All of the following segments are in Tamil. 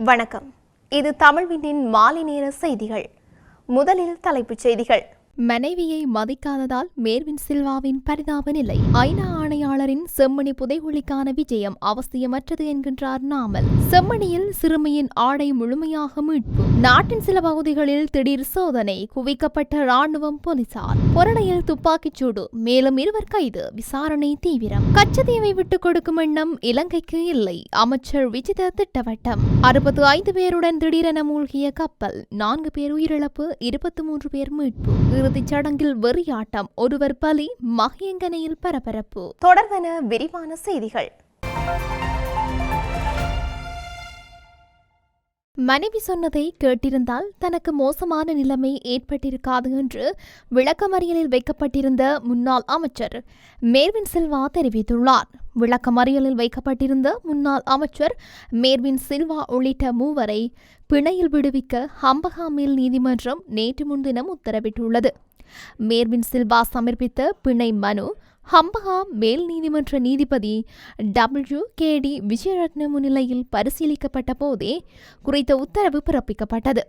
வணக்கம். இது தமிழ்வினின் மாலை நேர செய்திகள். முதலில் தலைப்புச் செய்திகள். மனைவியை மதிக்காததால் மேர்வின் சில்வாவின் பரிதாப நிலை. ஐநா ஆணையாளரின் செம்மணி புதைகுழிக்கான விஜயம் அவசியமற்றது என்கின்றார் நாமல். செம்மணியில் சிறுமியின் ஆடை முழுமையாக மீட்பு. நாட்டின் சில பகுதிகளில் திடீர் சோதனை குவிக்கப்பட்ட ராணுவம் போலீசார். பொரணையில் துப்பாக்கிச் சூடு மேலும் இருவர் கைது விசாரணை தீவிரம். கச்சதீவை விட்டுக் கொடுக்கும் எண்ணம் இலங்கைக்கு இல்லை அமைச்சர் விஜித திட்டவட்டம். அறுபத்து ஐந்து பேருடன் திடீரென மூழ்கிய கப்பல் நான்கு பேர் உயிரிழப்பு இருபத்தி மூன்று பேர் மீட்பு. இறுதிச் சடங்கில் வெறியாட்டம் ஒருவர் பலி மகியங்கனையில் பரபரப்பு. தொடர் தொடர்வன விரிவான செய்திகள். மனைவி சொன்னதை கேட்டிருந்தால் தனக்கு மோசமான நிலைமை ஏற்பட்டிருக்காது என்று விளக்கமறியலில் வைக்கப்பட்டிருந்த முன்னாள் அமைச்சர் மேர்வின் சில்வா தெரிவித்துள்ளார். விளக்கமறியலில் வைக்கப்பட்டிருந்த முன்னாள் அமைச்சர் மேர்வின் சில்வா உள்ளிட்ட மூவரை பிணையில் விடுவிக்க ஹம்பகாமேல் நீதிமன்றம் நேற்று முன்தினம் உத்தரவிட்டுள்ளது. மேர்வின் சில்வா சமர்ப்பித்த பிணை மனு ஹம்பகா மேல் நீதிமன்ற நீதிபதி டபிள்யூ கே டி விஜயரத்ன முன்னிலையில் பரிசீலிக்கப்பட்ட போதே குறித்த உத்தரவு பிறப்பிக்கப்பட்டது.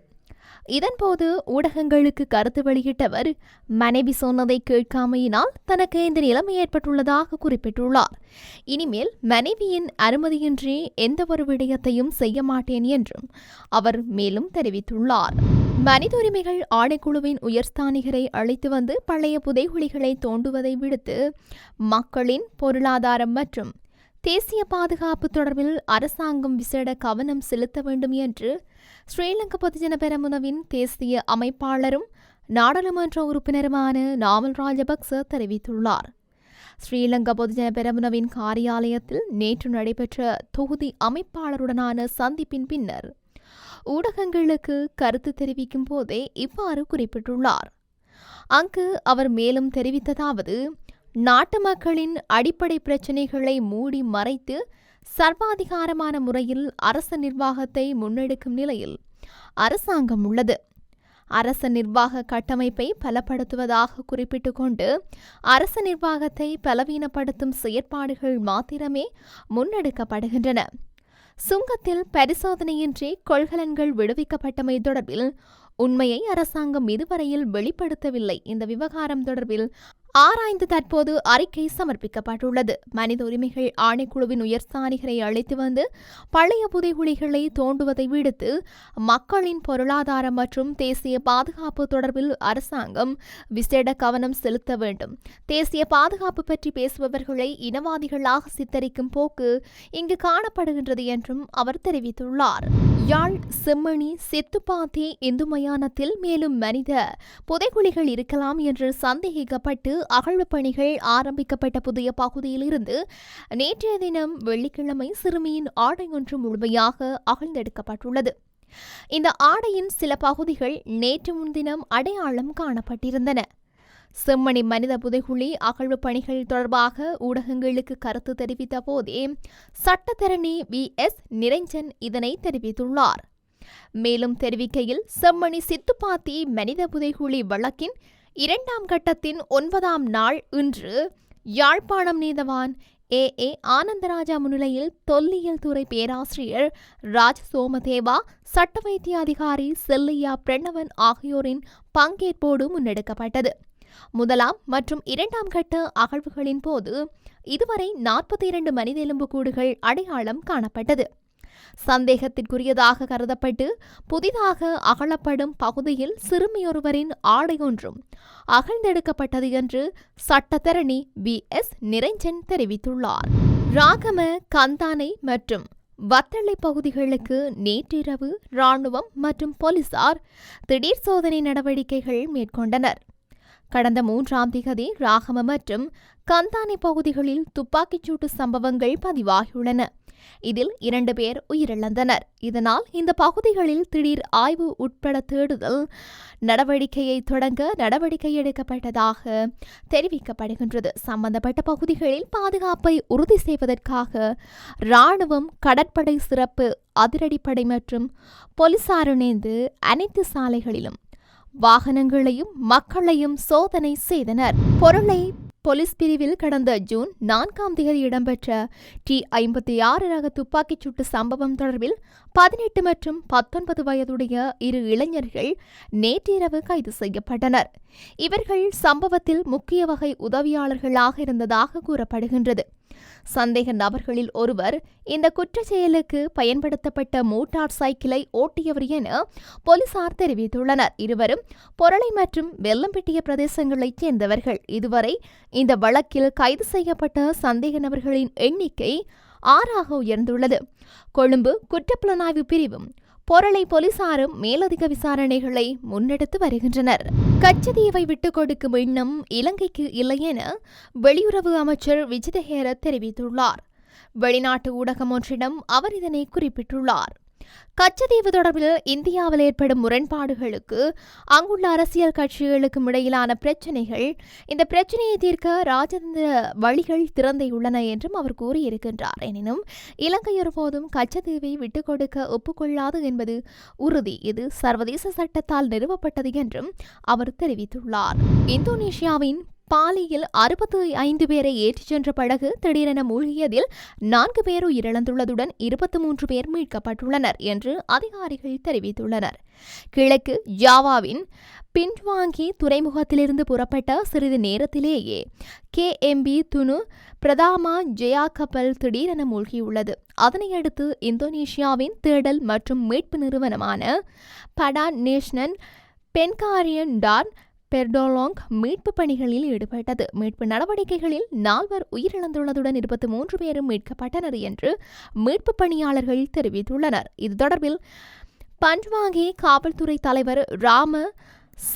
இதன்போது ஊடகங்களுக்கு கருத்து வெளியிட்டவர் மனைவி சொன்னதை கேட்காமையினால் தனக்கு இந்த நிலைமை ஏற்பட்டுள்ளதாக குறிப்பிட்டுள்ளார். இனிமேல் மனைவியின் அனுமதியின்றி எந்தவொரு விடயத்தையும் செய்ய மாட்டேன் என்றும் அவர் மேலும் தெரிவித்துள்ளார். மனித உரிமைகள் ஆணைக்குழுவின் உயர்ஸ்தானிகரை அழைத்து வந்து பழைய புதைகுழிகளை தோண்டுவதை விடுத்து மக்களின் பொருளாதாரம் மற்றும் தேசிய பாதுகாப்பு தொடர்பில் அரசாங்கம் விசேட கவனம் செலுத்த வேண்டும் என்று ஸ்ரீலங்கா பொதுஜன பெரமுனவின் தேசிய அமைப்பாளரும் நாடாளுமன்ற உறுப்பினருமான நாமல் ராஜபக்ச தெரிவித்துள்ளார். ஸ்ரீலங்கா பொதுஜன பெரமுனவின் காரியாலயத்தில் நேற்று நடைபெற்ற தொகுதி அமைப்பாளருடனான சந்திப்பின் பின்னர் ஊடகங்களுக்கு கருத்து தெரிவிக்கும் போதே இவ்வாறு குறிப்பிட்டுள்ளார். அங்கு அவர் மேலும் தெரிவித்ததாவது நாட்டு மக்களின் அடிப்படை பிரச்சினைகளை மூடி மறைத்து சர்வாதிகாரமான முறையில் அரச நிர்வாகத்தை முன்னெடுக்கும் நிலையில் அரசாங்கம் உள்ளது. அரச நிர்வாக கட்டமைப்பை பலப்படுத்துவதாக குறிப்பிட்டு கொண்டு அரச நிர்வாகத்தை பலவீனப்படுத்தும் செயற்பாடுகள் மாத்திரமே முன்னெடுக்கப்படுகின்றன. சுங்கத்தில் பரிசோதனையின்றி கொள்கலன்கள் விடுவிக்கப்பட்டமை தொடர்பில் உண்மையை அரசாங்கம் இதுவரையில் வெளிப்படுத்தவில்லை. இந்த விவகாரம் தொடர்பில் ஆராய்ந்து தற்போது அறிக்கை சமர்ப்பிக்கப்பட்டுள்ளது. மனித உரிமைகள் ஆணைக்குழுவின் உயர்ஸ்தானிகரை அழைத்து வந்து பழைய புதைகுழிகளை தோண்டுவதை விடுத்து மக்களின் பொருளாதாரம் மற்றும் தேசிய பாதுகாப்பு தொடர்பில் அரசாங்கம் விசேட கவனம் செலுத்த வேண்டும். தேசிய பாதுகாப்பு பற்றி பேசுபவர்களை இனவாதிகளாக சித்தரிக்கும் போக்கு இங்கு காணப்படுகின்றது என்றும் அவர் தெரிவித்துள்ளார். யாழ் செம்மணி சித்துப்பாத்தி இந்து மயானத்தில் மேலும் மனித புதைகுழிகள் இருக்கலாம் என்று சந்தேகிக்கப்பட்டு அகழ்வு பணிகள் ஆரம்பிக்கப்பட்ட புதிய பகுதியிலிருந்து நேற்றைய தினம் வெள்ளிக்கிழமை சிறுமியின் ஆடை ஒன்று முழுமையாக அகழ்ந்தெடுக்கப்பட்டுள்ளது. இந்த ஆடையின் சில பகுதிகள் நேற்று முன்தினம் அடையாளம் காணப்பட்டிருந்தன. செம்மணி மனித புதைகுழி அகழ்வு பணிகள் தொடர்பாக ஊடகங்களுக்கு கருத்து தெரிவித்த போதே சட்டத்தரணி வி. எஸ். நிரஞ்சன் இதனை தெரிவித்துள்ளார். மேலும் தெரிவிக்கையில் செம்மணி சித்துப்பாத்தி மனித புதைகுழி வழக்கின் இரண்டாம் கட்டத்தின் ஒன்பதாம் நாள் இன்று யாழ்ப்பாணம் நீதவான் ஏ. ஏ. ஆனந்தராஜா முன்னிலையில் தொல்லியல் துறை பேராசிரியர் ராஜ் சோமதேவா சட்ட வைத்திய அதிகாரி செல்லையா பிரணவன் ஆகியோரின் பங்கேற்போடு முன்னெடுக்கப்பட்டது. முதலாம் மற்றும் இரண்டாம் கட்ட அகழ்வுகளின் போது இதுவரை நாற்பத்தி இரண்டு மனித எலும்புக்கூடுகள் அடையாளம் காணப்பட்டது. சந்தேகத்திற்குரியதாக கருதப்பட்டு புதிதாக அகழப்படும் பகுதியில் சிறுமியொருவரின் ஆடை ஒன்றும் அகழ்ந்தெடுக்கப்பட்டது என்று சட்டத்தரணி வி. எஸ். நிரஞ்சன் தெரிவித்துள்ளார். ராகம கந்தானை மற்றும் வத்தளை பகுதிகளுக்கு நேற்றிரவு ராணுவம் மற்றும் போலீசார் திடீர் சோதனை நடவடிக்கைகள் மேற்கொண்டனர். கடந்த மூன்றாம் திகதி ராகம மற்றும் கந்தானை பகுதிகளில் துப்பாக்கிச்சூட்டு சம்பவங்கள் பதிவாகியுள்ளன. இதில் இரண்டு பேர் உயிரிழந்தனர். இதனால் இந்த பகுதிகளில் திடீர் ஆய்வு உட்பட தேடுதல் நடவடிக்கையை தொடங்க நடவடிக்கை எடுக்கப்பட்டதாக தெரிவிக்கப்படுகின்றது. சம்பந்தப்பட்ட பகுதிகளில் பாதுகாப்பை உறுதி செய்வதற்காக ராணுவம் கடற்படை சிறப்பு அதிரடிப்படை மற்றும் போலீசார் இணைந்து அனைத்து சாலைகளிலும் வாகனங்களையும் மக்களையும் சோதனை செய்தனர். பொருளை போலீஸ் பிரிவில் கடந்த ஜூன் நான்காம் தேதி இடம்பெற்ற டி ஐம்பத்தி ஆறு ரக துப்பாக்கிச் சூட்டு சம்பவம் தொடர்பில் பதினெட்டு மற்றும் பத்தொன்பது வயதுடைய இரு இளைஞர்கள் நேற்றிரவு கைது செய்யப்பட்டனர். இவர்கள் சம்பவத்தில் முக்கிய வகை உதவியாளர்களாக இருந்ததாக கூறப்படுகின்றது. சந்தேக நபர்களில் ஒருவர் இந்த குற்றச் செயலுக்கு பயன்படுத்தப்பட்ட மோட்டார் சைக்கிளை ஓட்டியவர் என போலீசார் தெரிவித்துள்ளனர். இருவரும் பொருளை மற்றும் வெள்ளம்பிட்டிய பிரதேசங்களைச் சேர்ந்தவர்கள். இதுவரை இந்த வழக்கில் கைது செய்யப்பட்ட சந்தேக நபர்களின் எண்ணிக்கை ஆறாக உயர்ந்துள்ளது. கொழும்பு குற்றப்புலனாய்வு பிரிவும் பொருளை போலீசாரும் மேலதிக விசாரணைகளை முன்னெடுத்து வருகின்றனர். கச்சதீவை விட்டுக் கொடுக்கும் எண்ணம் இலங்கைக்கு இல்லை என வெளியுறவு அமைச்சர் விஜிதஹேர தெரிவித்துள்ளார். வெளிநாட்டு ஊடகம் ஒன்றிடம் அவர் இதனை குறிப்பிட்டுள்ளார். கச்சதீவு தொடர்பில் இந்தியாவில் ஏற்படும் முரண்பாடுகளுக்கு அங்குள்ள அரசியல் கட்சிகளுக்கும் இடையிலான பிரச்சினைகள் இந்த பிரச்சினையை தீர்க்க ராஜதந்திர வழிகள் திறந்தையுள்ளன என்றும் அவர் கூறியிருக்கின்றார். எனினும் இலங்கை ஒருபோதும் கச்சதீவை விட்டுக் கொடுக்க ஒப்புக்கொள்ளாது என்பது உறுதி. இது சர்வதேச சட்டத்தால் நிறுவப்பட்டது என்றும் அவர் தெரிவித்துள்ளார். இந்தோனேஷியாவின் பாலியில் அறுபத்து ஐந்து பேரை ஏற்றிச் சென்ற படகு திடீரென மூழ்கியதில் நான்கு பேர் உயிரிழந்துள்ளதுடன் இருபத்தி மூன்று பேர் மீட்கப்பட்டுள்ளனர் என்று அதிகாரிகள் தெரிவித்துள்ளனர். கிழக்கு ஜாவாவின் பின்வாங்கி துறைமுகத்திலிருந்து புறப்பட்ட சிறிது நேரத்திலேயே கே எம்பி துணு பிரதாமா ஜெயா கப்பல் திடீரென மூழ்கியுள்ளது. அதனையடுத்து இந்தோனேஷியாவின் தேடல் மற்றும் மீட்பு நிறுவனமான படா நேஷனல் பென்காரியன் டான் பெர்டோலாங் மீட்பு பணிகளில் ஈடுபட்டது. மீட்பு நடவடிக்கைகளில் நால்வர் உயிரிழந்துள்ளதுடன் இருபத்தி மூன்று பேரும் மீட்கப்பட்டனர் என்று மீட்பு பணியாளர்கள் தெரிவித்துள்ளனர். இது தொடர்பில் பஞ்ச்வாங்கி காவல்துறை தலைவர் ராம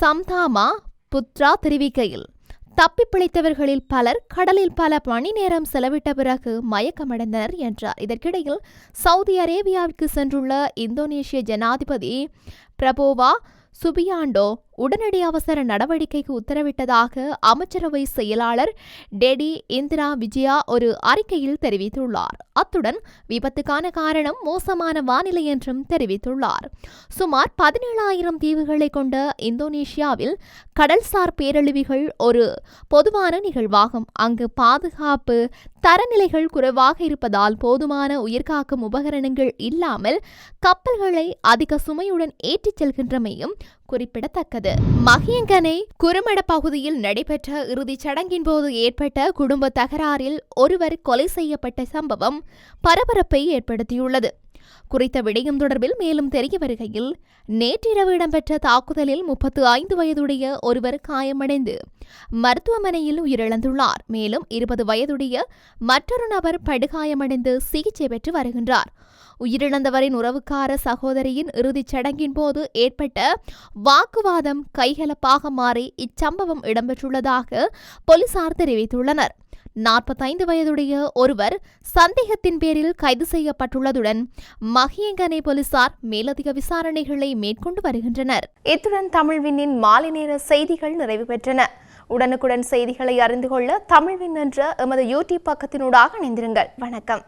சம்தாமா புத்ரா தெரிவிக்கையில் தப்பி பிழைத்தவர்களில் பலர் கடலில் பல மணி நேரம் செலவிட்ட பிறகு மயக்கமடைந்தனர் என்றார். இதற்கிடையில் சவுதி அரேபியாவிற்கு சென்றுள்ள இந்தோனேஷிய ஜனாதிபதி பிரபோவா சுபியாண்டோ உடனடி அவசர நடவடிக்கைக்கு உத்தரவிட்டதாக அமைச்சரவை செயலாளர் டெடி இந்திரா விஜயா ஒரு அறிக்கையில் தெரிவித்துள்ளார். அத்துடன் விபத்துக்கான காரணம் மோசமான வானிலை என்றும் தெரிவித்துள்ளார். சுமார் பதினேழாயிரம் தீவுகளை கொண்ட இந்தோனேஷியாவில் கடல்சார் பேரழிவுகள் ஒரு பொதுவான நிகழ்வாகும். அங்கு பாதுகாப்பு தரநிலைகள் குறைவாக இருப்பதால் போதுமான உயிர்காக்கும் உபகரணங்கள் இல்லாமல் கப்பல்களை அதிக சுமையுடன் ஏற்றிச் செல்கின்றமையும் குறிப்பிடத்தக்கது. மகியங்கனை குறுமட பகுதியில் நடைபெற்ற இறுதிச் சடங்கின் போது ஏற்பட்ட குடும்ப தகராறில் ஒருவர் கொலை செய்யப்பட்ட சம்பவம் பரபரப்பை ஏற்படுத்தியுள்ளது. குறித்த விடயம் தொடர்பில் மேலும் தெரிய வருகையில் நேற்றிரவு இடம்பெற்ற தாக்குதலில் முப்பத்து ஐந்து வயதுடைய ஒருவர் காயமடைந்து மருத்துவமனையில் உயிரிழந்துள்ளார். மேலும் இருபது வயதுடைய மற்றொரு நபர் படுகாயமடைந்து சிகிச்சை பெற்று வருகின்றார். உயிரிழந்தவரின் உறவுக்கார சகோதரியின் இறுதிச் சடங்கின் போது ஏற்பட்ட வாக்குவாதம் கைகலப்பாக மாறி இச்சம்பவம் இடம்பெற்றுள்ளதாக போலீசார் தெரிவித்துள்ளனர். நாற்பத்தைந்து வயதுடைய ஒருவர் சந்தேகத்தின் பேரில் கைது செய்யப்பட்டுள்ளதுடன் மகியங்கனை போலீசார் மேலதிக விசாரணைகளை மேற்கொண்டு வருகின்றனர். இத்துடன் தமிழ்வினின் மாலை நேர செய்திகள் நிறைவு பெற்றன. உடனுக்குடன் செய்திகளை அறிந்து கொள்ள தமிழ்வின் என்ற எமது யூடியூப் பக்கத்தினூடாக இணைந்திருங்கள். வணக்கம்.